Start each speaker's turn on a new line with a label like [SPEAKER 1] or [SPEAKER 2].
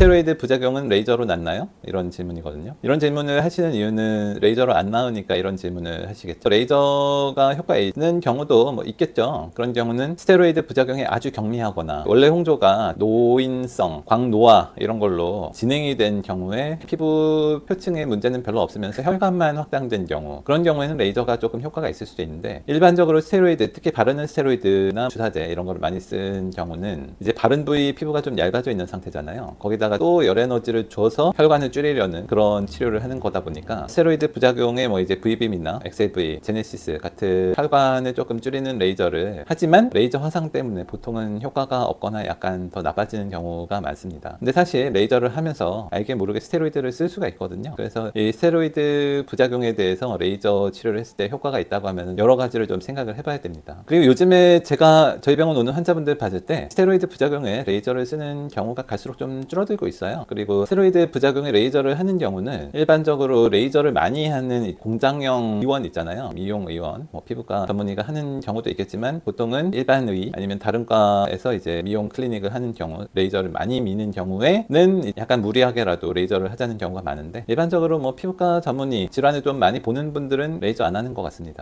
[SPEAKER 1] 스테로이드 부작용은 레이저로 낫나요? 이런 질문이거든요. 이런 질문을 하시는 이유는 레이저로 안 나으니까 이런 질문을 하시겠죠. 레이저가 효과 있는 경우도 뭐 있겠죠. 그런 경우는 스테로이드 부작용이 아주 경미하거나 원래 홍조가 노인성, 광노화 이런 걸로 진행이 된 경우에 피부 표층에 문제는 별로 없으면서 혈관만 확장된 경우 그런 경우에는 레이저가 조금 효과가 있을 수도 있는데 일반적으로 스테로이드 특히 바르는 스테로이드나 주사제 이런 걸 많이 쓴 경우는 이제 바른 부위 피부가 좀 얇아져 있는 상태잖아요. 거기다가 또 열 에너지를 줘서 혈관을 줄이려는 그런 치료를 하는 거다 보니까 스테로이드 부작용에 뭐 이제 VBM이나 XLV, 제네시스 같은 혈관을 조금 줄이는 레이저를 하지만 레이저 화상 때문에 보통은 효과가 없거나 약간 더 나빠지는 경우가 많습니다. 근데 사실 레이저를 하면서 알게 모르게 스테로이드를 쓸 수가 있거든요. 그래서 이 스테로이드 부작용에 대해서 레이저 치료를 했을 때 효과가 있다고 하면 여러 가지를 좀 생각을 해봐야 됩니다. 그리고 요즘에 제가 저희 병원 오는 환자분들 봤을 때 스테로이드 부작용에 레이저를 쓰는 경우가 갈수록 좀 줄어들고 있어요. 그리고 스테로이드 부작용에 레이저를 하는 경우는 일반적으로 레이저를 많이 하는 이 공장형 의원 있잖아요. 미용 의원, 뭐 피부과 전문의가 하는 경우도 있겠지만 보통은 일반 의 아니면 다른 과에서 이제 미용 클리닉을 하는 경우 레이저를 많이 미는 경우에는 약간 무리하게라도 레이저를 하자는 경우가 많은데 일반적으로 뭐 피부과 전문의 질환을 좀 많이 보는 분들은 레이저 안 하는 것 같습니다.